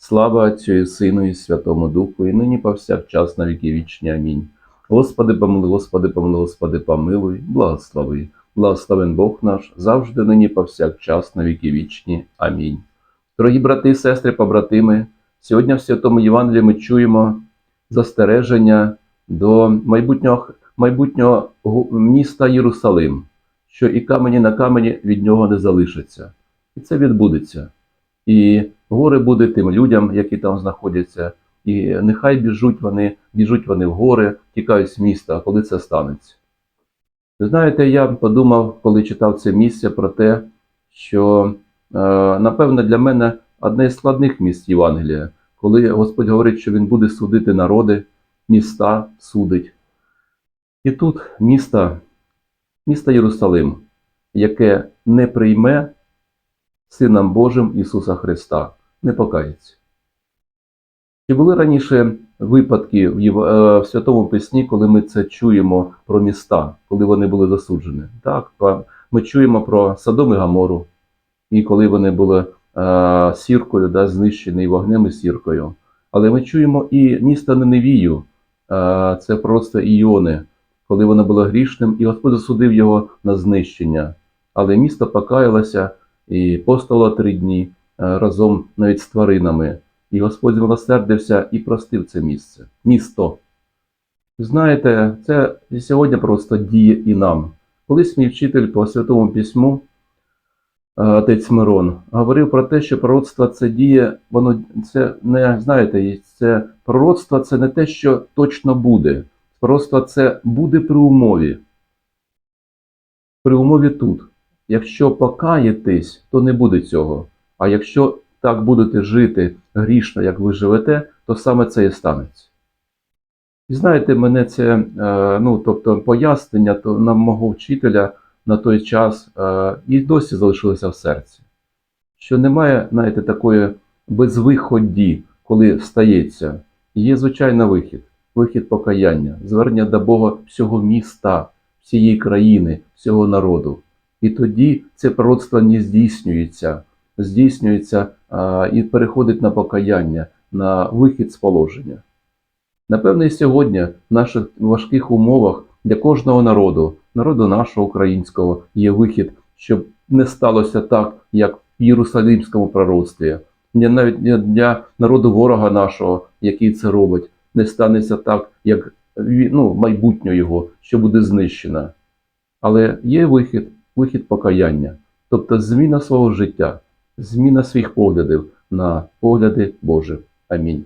Слава Отцю і Сину і Святому Духу, і нині повсякчас на віки вічні. Амінь. Господи, помилуй, Господи, помилуй, Господи, помилуй, благослови. Благословен Бог наш, завжди нині повсякчас на віки вічні. Амінь. Дорогі брати і сестри, побратими, сьогодні в Святому Євангелії ми чуємо застереження до майбутнього, майбутнього міста Єрусалим, що і камені на камені від нього не залишаться. І це відбудеться. І горе буде тим людям, які там знаходяться, і нехай біжуть вони, біжуть вони в гори, тікають з міста, коли це станеться. Ви знаєте, я подумав, коли читав це місце, про те, що, е, напевно, для мене одне з складних місць Євангелія, коли Господь говорить, що Він буде судити народи, міста судить. І тут місто, місто Єрусалим, яке не прийме Сином Божим Ісуса Христа, не покається. Чи були раніше випадки в, е, Святому Письмі, коли ми це чуємо про міста, коли вони були засуджені? Так, ми чуємо про Содом і Гамору, і коли вони були е, сіркою, да, знищені вогнем і сіркою. Але ми чуємо і місто Неневію, е, це просто Іони, коли воно було грішним, і Господь засудив його на знищення. Але місто покаялося і постало три дні е, разом навіть з тваринами. І Господь змилосердився і простив це місце, місто. Знаєте, це сьогодні просто діє і нам. Колись мій вчитель по Святому Письму, е, отець Мирон, говорив про те, що пророцтво це діє, воно це не знаєте, це пророцтво це не те, що точно буде. Пророцтво це буде при умові. При умові тут. Якщо покаєтесь, то не буде цього. А якщо так будете жити грішно, як ви живете, то саме це і станеться. І знаєте, мене це, е, ну, тобто, пояснення то на мого вчителя на той час е, і досі залишилося в серці. Що немає, знаєте, такої безвиході, коли стається. Є, звичайно, вихід, вихід покаяння, звернення до Бога всього міста, всієї країни, всього народу. І тоді це пророцтво не здійснюється, здійснюється а, і переходить на покаяння, на вихід з положення. Напевно, і сьогодні в наших важких умовах для кожного народу, народу нашого українського, є вихід, щоб не сталося так, як в Єрусалимському пророцтві. Для навіть для народу ворога нашого, який це робить, не станеться так, як ну, майбутнє його, що буде знищено. Але є вихід, вихід покаяння, тобто зміна свого життя, зміна своїх поглядів на погляди Божі. Амінь.